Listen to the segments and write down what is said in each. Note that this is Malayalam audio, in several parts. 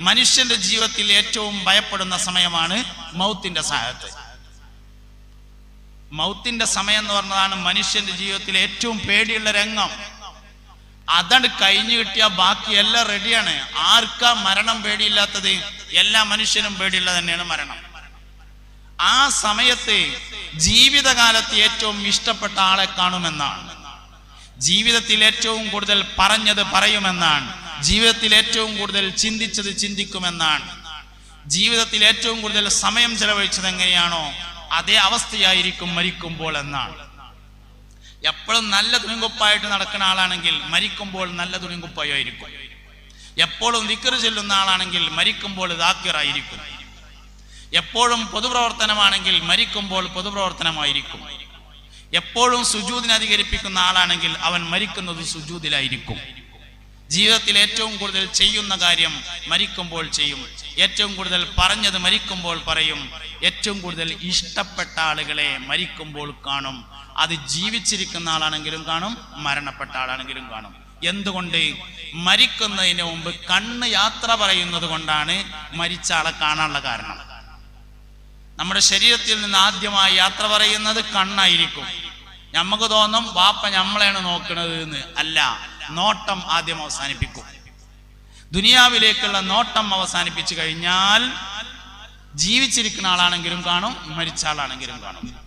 മനുഷ്യന്റെ ജീവിതത്തിൽ ഏറ്റവും ഭയപ്പെടുന്ന സമയമാണ് മൗത്തിന്റെ സഹായത്ത് മൗത്തിന്റെ സമയം എന്ന് പറഞ്ഞതാണ് മനുഷ്യന്റെ ജീവിതത്തിൽ ഏറ്റവും പേടിയുള്ള രംഗം. അതാണ് കഴിഞ്ഞു കിട്ടിയ ബാക്കി എല്ലാം റെഡിയാണ് ആർക്കാ മരണം പേടിയില്ലാത്തത്? എല്ലാ മനുഷ്യനും പേടിയുള്ളത് തന്നെയാണ് മരണം. ആ സമയത്ത് ജീവിതകാലത്ത് ഏറ്റവും ഇഷ്ടപ്പെട്ട ആളെ കാണുമെന്നാണ്. ജീവിതത്തിൽ ഏറ്റവും കൂടുതൽ പറഞ്ഞത് പറയുമെന്നാണ്. ജീവിതത്തിൽ ഏറ്റവും കൂടുതൽ ചിന്തിച്ചത് ചിന്തിക്കുമെന്നാണ്. ജീവിതത്തിൽ ഏറ്റവും കൂടുതൽ സമയം ചെലവഴിച്ചത് എങ്ങനെയാണോ അതേ അവസ്ഥയായിരിക്കും മരിക്കുമ്പോൾ എന്നാണ്. എപ്പോഴും നല്ല തുണിങ്കുപ്പായിട്ട് നടക്കുന്ന ആളാണെങ്കിൽ മരിക്കുമ്പോൾ നല്ല തുണിങ്കുപ്പായിരിക്കും എപ്പോഴും വിക്കറ് ചെല്ലുന്ന ആളാണെങ്കിൽ മരിക്കുമ്പോൾ ദാക്കിറായിരിക്കും. എപ്പോഴും പൊതുപ്രവർത്തനമാണെങ്കിൽ മരിക്കുമ്പോൾ പൊതുപ്രവർത്തനമായിരിക്കും. എപ്പോഴും സുജൂദിനെ അധികരിപ്പിക്കുന്ന ആളാണെങ്കിൽ അവൻ മരിക്കുന്നത് സുജൂദിലായിരിക്കും ജീവിതത്തിൽ ഏറ്റവും കൂടുതൽ ചെയ്യുന്ന കാര്യം മരിക്കുമ്പോൾ ചെയ്യും. ഏറ്റവും കൂടുതൽ പറഞ്ഞത് മരിക്കുമ്പോൾ പറയും. ഏറ്റവും കൂടുതൽ ഇഷ്ടപ്പെട്ട ആളുകളെ മരിക്കുമ്പോൾ കാണും. അത് ജീവിച്ചിരിക്കുന്ന ആളാണെങ്കിലും കാണും മരണപ്പെട്ട ആളാണെങ്കിലും കാണും. എന്തുകൊണ്ട്? മരിക്കുന്നതിന് മുമ്പ് കണ്ണ് യാത്ര പറയുന്നത് കൊണ്ടാണ് മരിച്ച ആളെ കാണാനുള്ള കാരണം. നമ്മുടെ ശരീരത്തിൽ നിന്ന് ആദ്യമായി യാത്ര പറയുന്നത് കണ്ണായിരിക്കും. നമുക്ക് തോന്നും വാപ്പ നമ്മളെയാണ് നോക്കുന്നത് എന്ന്. അല്ല. നോട്ടം ആദ്യം അവസാനിപ്പിക്കും. ദുനിയാവിലേക്കുള്ള നോട്ടം അവസാനിപ്പിച്ചു കഴിഞ്ഞാൽ ജീവിച്ചിരിക്കുന്ന ആളാണെങ്കിലും കാണും മരിച്ച ആളാണെങ്കിലും കാണും.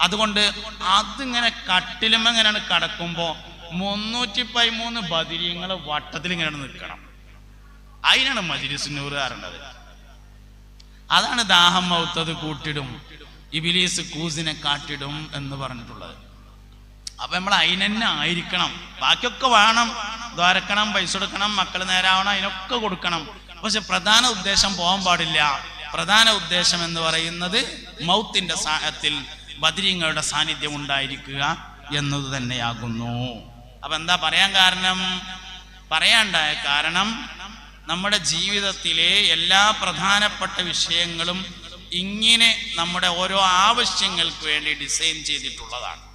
അതുകൊണ്ട് അതിങ്ങനെ കട്ടിലും എങ്ങനെയാണ് കടക്കുമ്പോ മുന്നൂറ്റി പതിമൂന്ന് ബദിരിയങ്ങൾ വട്ടത്തിൽ ഇങ്ങനെയാണ് നിൽക്കണം. അതിനാണ് അറിയേണ്ടത് അതാണ് ദാഹം മൗത്തത് കൂട്ടിടും. ഇബിലീസ് കൂസിനെ കാട്ടിടും എന്ന് പറഞ്ഞിട്ടുള്ളത്. അപ്പൊ നമ്മൾ അതിനെന്നെ ആയിരിക്കണം. ബാക്കിയൊക്കെ വേണം. ദ്വാരക്കണം പൈസ കൊടുക്കണം മക്കൾ നേരാവണം അതിനൊക്കെ കൊടുക്കണം. പക്ഷെ പ്രധാന ഉദ്ദേശം പോകാൻ പാടില്ല. പ്രധാന ഉദ്ദേശം എന്ന് പറയുന്നത് മൗത്തിന്റെ സാഹത്തിൽ ബദരീങ്ങളുടെ സാന്നിധ്യം ഉണ്ടായിരിക്കുക എന്നത് തന്നെയാകുന്നു. അപ്പൊ എന്താ പറയാൻ കാരണം? പറയാണ്ടായ കാരണം നമ്മുടെ ജീവിതത്തിലെ എല്ലാ പ്രധാനപ്പെട്ട വിഷയങ്ങളും ഇങ്ങനെ നമ്മുടെ ഓരോ ആവശ്യങ്ങൾക്ക് വേണ്ടി ഡിസൈൻ ചെയ്തിട്ടുള്ളതാണ്.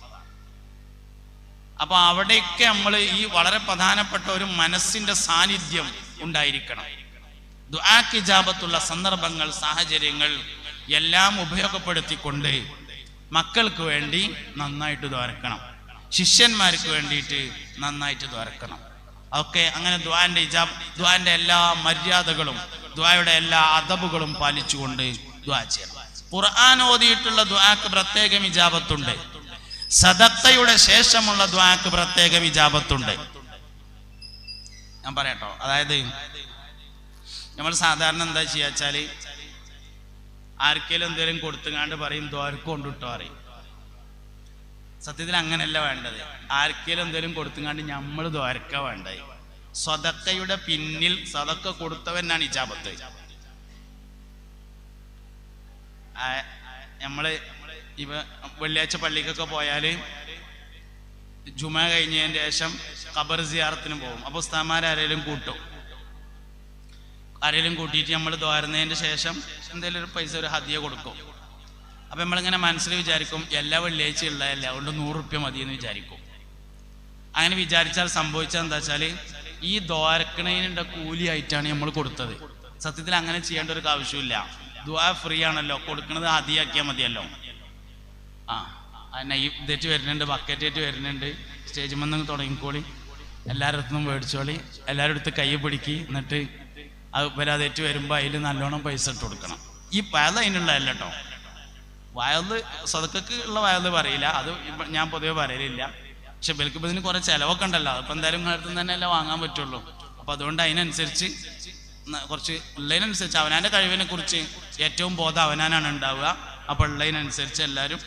അപ്പൊ അവിടെയൊക്കെ നമ്മൾ ഈ വളരെ പ്രധാനപ്പെട്ട ഒരു മനസ്സിന്റെ സാന്നിധ്യം ഉണ്ടായിരിക്കണം. ദുആക്ക് ഇജാബത്തുള്ള സന്ദർഭങ്ങൾ സാഹചര്യങ്ങൾ എല്ലാം ഉപയോഗപ്പെടുത്തിക്കൊണ്ട് മക്കൾക്ക് വേണ്ടി നന്നായിട്ട് ദ്വാരക്കണം. ശിഷ്യന്മാർക്ക് വേണ്ടിയിട്ട് നന്നായിട്ട് ദ്വാരക്കണം. ഒക്കെ അങ്ങനെ ദ്വാന്റെ ഇജാബ് ദ്വാന്റെ എല്ലാ മര്യാദകളും ദ്വായുടെ എല്ലാ അദബുകളും പാലിച്ചുകൊണ്ട് ദ്വാ ചെയ്യണം. ഖുർആൻ ഓതിയിട്ടുള്ള ദ്വാക്ക് പ്രത്യേകം ഇജാബത്തുണ്ട്. സദത്തയുടെ ശേഷമുള്ള ദ്വാക്ക് പ്രത്യേകം ഇജാബത്തുണ്ട്. ഞാൻ പറയട്ടോ. അതായത് നമ്മൾ സാധാരണ എന്താ ചെയ്യാച്ചാൽ ആർക്കെങ്കിലും എന്തെങ്കിലും കൊടുത്തുങ്ങാണ്ട് പറയും ദ്വാർക്ക് കൊണ്ടിട്ടോ അറിയും സത്യത്തിൽ അങ്ങനെയല്ല വേണ്ടത്. ആർക്കെങ്കിലും എന്തെങ്കിലും കൊടുത്തുങ്ങാണ്ട് നമ്മൾ ദ്വാരക്ക വേണ്ടത്? സ്വതക്കയുടെ പിന്നിൽ സതക്ക കൊടുത്തവനാണ് ഇജാബത്ത്. നമ്മൾ ഇവ വെള്ളിയാഴ്ച പള്ളിക്കൊക്കെ പോയാൽ ജുമ കഴിഞ്ഞതിന് ശേഷം ഖബർ സിയാറത്തിന് പോകും. അപ്പൊ ഉസ്താമാരാരേലും കൂട്ടും? ആരേലും കൂട്ടിയിട്ട് നമ്മൾ ദ്വാരുന്നതിന് ശേഷം എന്തെങ്കിലും ഒരു പൈസ ഒരു ഹദിയ കൊടുക്കും. അപ്പൊ നമ്മളിങ്ങനെ മനസ്സിൽ വിചാരിക്കും എല്ലാ വെള്ളിയാഴ്ച എല്ലാ അതുകൊണ്ട് നൂറ് റുപ്യ മതി എന്ന് വിചാരിക്കും. അങ്ങനെ വിചാരിച്ചാൽ സംഭവിച്ചാൽ എന്താ വെച്ചാൽ ഈ ദ്വാരക്കണേനുണ്ട കൂലി ആയിട്ടാണ് നമ്മൾ കൊടുത്തത്. സത്യത്തിൽ അങ്ങനെ ചെയ്യേണ്ട ഒരു ആവശ്യമില്ല. ദ്വാ ഫ്രീ ആണല്ലോ കൊടുക്കുന്നത് ആദ്യമാക്കിയാൽ മതിയല്ലോ. ആ നൈഫ് തെറ്റ് വരുന്നുണ്ട് ബക്കറ്റ് തെറ്റ് വരുന്നുണ്ട്. സ്റ്റേജ് വന്ന് തുടങ്ങിക്കോളി. എല്ലാവരുടെ മേടിച്ചോളി. എല്ലാവരുടെ അടുത്ത് കൈ പിടിക്കി. എന്നിട്ട് അത് വരാതേറ്റ് വരുമ്പോൾ അതിൽ നല്ലോണം പൈസ ഇട്ട് കൊടുക്കണം. ഈ വയൽ അതിനുള്ളതല്ല കേട്ടോ വയൽ സ്വതക്കക്ക് ഉള്ള വയൽ പറയില്ല. അത് ഞാൻ പൊതുവെ പറയലില്ല. പക്ഷെ ബൽക്ക് ഇതിന് കുറെ ചിലവൊക്കെ ഉണ്ടല്ലോ. അതിപ്പോൾ എന്തായാലും നിങ്ങളുടെ തന്നെ അല്ലേ വാങ്ങാൻ പറ്റുള്ളൂ. അപ്പൊ അതുകൊണ്ട് അതിനനുസരിച്ച് കുറച്ച് ഉള്ളതിനനുസരിച്ച് അവനാന്റെ കഴിവിനെ കുറിച്ച് ഏറ്റവും ബോധം അവനാനാണ് ഉണ്ടാവുക. അപ്പൊ ഉള്ളതിനനുസരിച്ച് എല്ലാവരും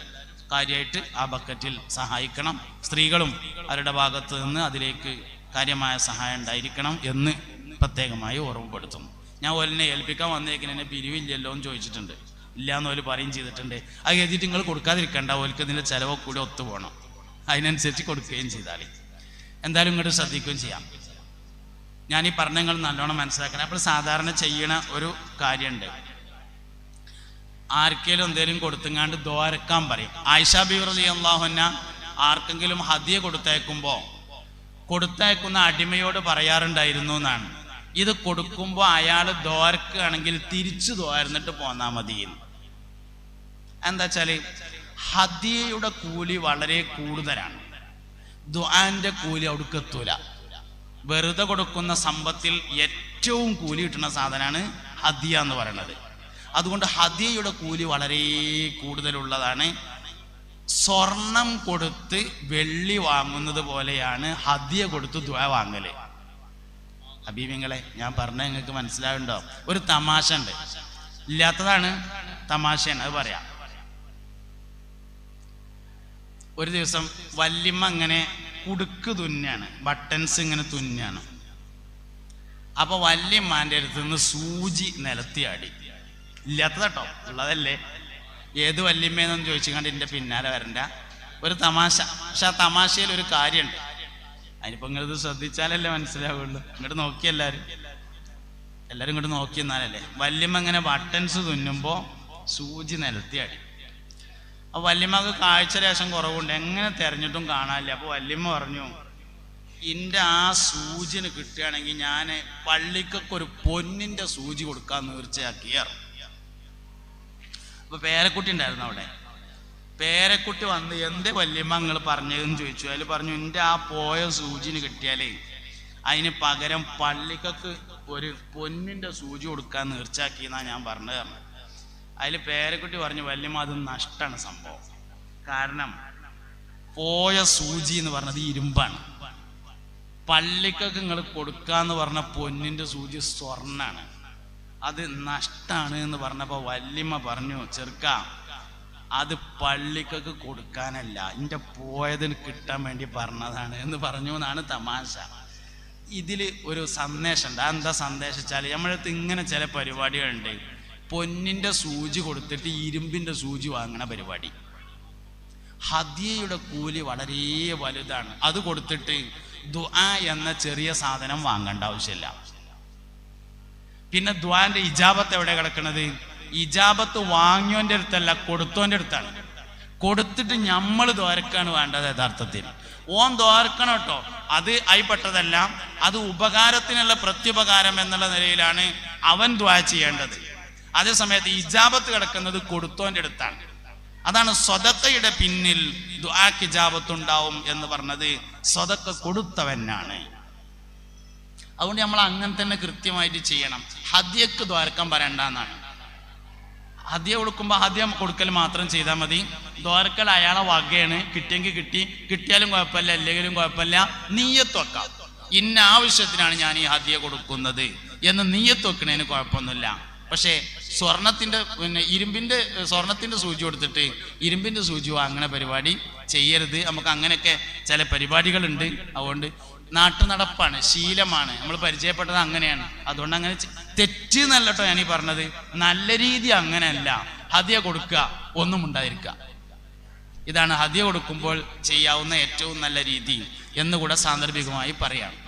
കാര്യമായിട്ട് ആ ബക്കറ്റിൽ സഹായിക്കണം. സ്ത്രീകളും അവരുടെ ഭാഗത്ത് നിന്ന് അതിലേക്ക് കാര്യമായ സഹായം ഉണ്ടായിരിക്കണം എന്ന് പ്രത്യേകമായി ഓർമ്മപ്പെടുത്തുന്നു ഞാൻ ഓലിനെ ഏൽപ്പിക്കാൻ വന്നേക്കിന് എന്നെ പിരിവില്ലല്ലോ എന്ന് ചോദിച്ചിട്ടുണ്ട്. ഇല്ല എന്ന് ഓൽ പറയും ചെയ്തിട്ടുണ്ട്. അത് എഴുതിയിട്ട് നിങ്ങൾ കൊടുക്കാതിരിക്കണ്ട. ഓൽക്ക് ഇതിന്റെ ചിലവൊക്കെ കൂടി ഒത്തു പോകണം അതിനനുസരിച്ച് കൊടുക്കുകയും ചെയ്താൽ എന്തായാലും ഇങ്ങോട്ട് ശ്രദ്ധിക്കുകയും ചെയ്യാം. ഞാൻ ഈ പറഞ്ഞ നിങ്ങൾ നല്ലോണം മനസ്സിലാക്കണം. അപ്പോൾ സാധാരണ ചെയ്യണ ഒരു കാര്യമുണ്ട്. ആർക്കേലും എന്തെങ്കിലും കൊടുത്തുങ്ങാണ്ട് ദ്വാരക്കാൻ പറയും. ആയിഷ ബിറലി അള്ളാഹുന്ന ആർക്കെങ്കിലും ഹദിയ കൊടുത്തയക്കുമ്പോ കൊടുത്തയക്കുന്ന അടിമയോട് പറയാറുണ്ടായിരുന്നു എന്നാണ്. ഇത് കൊടുക്കുമ്പോൾ അയാൾ ദ്വാരക്കുകയാണെങ്കിൽ തിരിച്ചു ദ്വാരന്നിട്ട് പോന്നാ മതി. എന്താ വെച്ചാൽ ഹദിയയുടെ കൂലി വളരെ കൂടുതലാണ്. ദ്വാന്റെ കൂലി അവിടേക്ക് വെറുതെ കൊടുക്കുന്ന സമ്പത്തിൽ ഏറ്റവും കൂലി കിട്ടുന്ന സാധനമാണ് ഹദിയ എന്ന് പറയുന്നത്. അതുകൊണ്ട് ഹദിയയുടെ കൂലി വളരെ കൂടുതലുള്ളതാണ്. സ്വർണം കൊടുത്ത് വെള്ളി വാങ്ങുന്നത് പോലെയാണ് ഹദിയ കൊടുത്ത് ദ്വ വാങ്ങൽ. അബീബിങ്ങളെ ഞാൻ പറഞ്ഞ നിങ്ങൾക്ക് മനസ്സിലാവുണ്ടോ? ഒരു തമാശ ഉണ്ട്. ഇല്ലാത്തതാണ് തമാശയാണ് അത് പറയാം. ഒരു ദിവസം വല്യമ്മ ഇങ്ങനെ കുടുക്ക് തുന്നാണ്. ബട്ടൺസ് ഇങ്ങനെ തുന്നാണ്. അപ്പൊ വല്യമ്മാന്റെ അടുത്ത് നിന്ന് സൂചി നിലത്തിയാടി. ഇല്ലാത്തതാട്ടോ. ഉള്ളതല്ലേ? ഏത് വല്യമ്മയെന്നൊന്ന് ചോദിച്ചു കണ്ട് എന്റെ പിന്നാലെ വരണ്ട. ഒരു തമാശ. പക്ഷെ ആ തമാശയിൽ ഒരു കാര്യമുണ്ട്. അതിനിപ്പോ ഇങ്ങനത് ശ്രദ്ധിച്ചാലല്ലേ മനസ്സിലാവുള്ളൂ. ഇങ്ങോട്ട് നോക്കി എല്ലാരും. എല്ലാവരും ഇങ്ങോട്ട് നോക്കി എന്നാലല്ലേ വല്യമ്മ ഇങ്ങനെ ബട്ടൺസ് തുന്നുമ്പോ സൂചി നിലത്തിയാടി അപ്പൊ വല്യമ്മക്ക് കാഴ്ച രേഷം കുറവുണ്ട്. എങ്ങനെ തെരഞ്ഞിട്ടും കാണാനില്ല. അപ്പോൾ വല്യമ്മ പറഞ്ഞു ഇന്റെ ആ സൂചിന് കിട്ടുകയാണെങ്കിൽ ഞാൻ പള്ളിക്കൊക്കെ ഒരു പൊന്നിന്റെ സൂചി കൊടുക്കാൻ തീർച്ചയാക്കിയാർ അപ്പൊ പേരക്കുട്ടി ഉണ്ടായിരുന്നു അവിടെ. പേരക്കുട്ടി വന്ന് എന്ത് വല്യമ്മ പറഞ്ഞതെന്ന് ചോദിച്ചു. അതിൽ പറഞ്ഞു എന്റെ ആ പോയ സൂചിന് കിട്ടിയാലേ അതിന് പകരം പള്ളിക്കൊക്കെ ഒരു പൊന്നിന്റെ സൂചി കൊടുക്കാൻ നീർച്ചാക്കിയെന്നാ ഞാൻ പറഞ്ഞത് പറഞ്ഞു അതിൽ പേരക്കുട്ടി പറഞ്ഞു വല്യമ്മ അത് നഷ്ടമാണ് സംഭവം. കാരണം പോയ സൂചി എന്ന് പറഞ്ഞത് ഇരുമ്പാണ്. പള്ളിക്കൊക്കെ നിങ്ങൾ കൊടുക്കാന്ന് പറഞ്ഞ പൊന്നിന്റെ സൂചി സ്വർണാണ്. അത് നഷ്ടാണ് എന്ന് പറഞ്ഞപ്പോ വല്യമ്മ പറഞ്ഞു ചെറുക്ക അത് പള്ളിക്കൊക്കെ കൊടുക്കാനല്ല എന്റെ പോയതിന് കിട്ടാൻ വേണ്ടി പറഞ്ഞതാണ് എന്ന് പറഞ്ഞു എന്നാണ് തമാശ. ഇതിൽ ഒരു സന്ദേശമുണ്ട് അതെന്താ സന്ദേശം വെച്ചാൽ നമ്മളടുത്ത് ഇങ്ങനെ ചില പരിപാടികളുണ്ട്. പൊന്നിന്റെ സൂചി കൊടുത്തിട്ട് ഇരുമ്പിന്റെ സൂചി വാങ്ങണ പരിപാടി. ഹദിയയുടെ കൂലി വളരെ വലുതാണ്. അത് കൊടുത്തിട്ട് ദുആ എന്ന ചെറിയ സാധനം വാങ്ങേണ്ട ആവശ്യമില്ല. പിന്നെ ദ്വാന്റെ ഇജാബത്ത് എവിടെ കിടക്കുന്നത് ഇജാബത്ത് വാങ്ങിയോന്റെ അടുത്തല്ല കൊടുത്തോന്റെ അടുത്താണ്. കൊടുത്തിട്ട് നമ്മൾ ദ്വാരക്കാണ് വേണ്ടത് യഥാർത്ഥത്തിൽ. ഓൻ ദ്വാരക്കണം കേട്ടോ. അത് ആയിപ്പെട്ടതല്ല അത് ഉപകാരത്തിനുള്ള പ്രത്യുപകാരം എന്നുള്ള നിലയിലാണ് അവൻ ദ്വാ ചെയ്യേണ്ടത്. അതേസമയത്ത് ഇജാബത്ത് കിടക്കുന്നത് കൊടുത്തോന്റെ അടുത്താണ്. അതാണ് സ്വതക്കയുടെ പിന്നിൽ ദ്വാക്ക് ഇജാബത്ത് ഉണ്ടാവും എന്ന് പറഞ്ഞത് സ്വതക്ക കൊടുത്തവനാണ്. അതുകൊണ്ട് നമ്മൾ അങ്ങനെ തന്നെ കൃത്യമായിട്ട് ചെയ്യണം. ഹദ്യക്ക് ദ്വാരക്കം വരണ്ടെന്നാണ് ഹദ്യ കൊടുക്കുമ്പോൾ ഹദ്യ കൊടുക്കൽ മാത്രം ചെയ്താൽ മതി. ദ്വാരക്കൽ അയാളെ വകയാണ്. കിട്ടിയെങ്കിൽ കിട്ടി കിട്ടിയാലും കുഴപ്പമില്ല അല്ലെങ്കിലും കുഴപ്പമില്ല. നീയത്ത് വെക്കാം. ഇന്ന ആവശ്യത്തിനാണ് ഞാൻ ഈ ഹദ്യ കൊടുക്കുന്നത്. എന്ന് നീയത്ത് വെക്കണതിന് കുഴപ്പമൊന്നുമില്ല. പക്ഷേ സ്വർണത്തിന്റെ പിന്നെ ഇരുമ്പിന്റെ സ്വർണത്തിന്റെ സൂചി കൊടുത്തിട്ട് ഇരുമ്പിന്റെ സൂചി അങ്ങനെ പരിപാടി ചെയ്യരുത്. നമുക്ക് അങ്ങനെയൊക്കെ ചില പരിപാടികളുണ്ട്. അതുകൊണ്ട് നാട്ടു നടപ്പാണ് ശീലമാണ്. നമ്മൾ പരിചയപ്പെട്ടത് അങ്ങനെയാണ്. അതുകൊണ്ട് അങ്ങനെ തെറ്റ് നല്ലട്ടോ ഞാനീ പറഞ്ഞത്. നല്ല രീതി അങ്ങനെയല്ല ഹതിയ കൊടുക്കുക ഒന്നും ഉണ്ടായിരിക്കുക. ഇതാണ് ഹതിയ കൊടുക്കുമ്പോൾ ചെയ്യാവുന്ന ഏറ്റവും നല്ല രീതി എന്നുകൂടെ സാന്ദർഭികമായി പറയാം.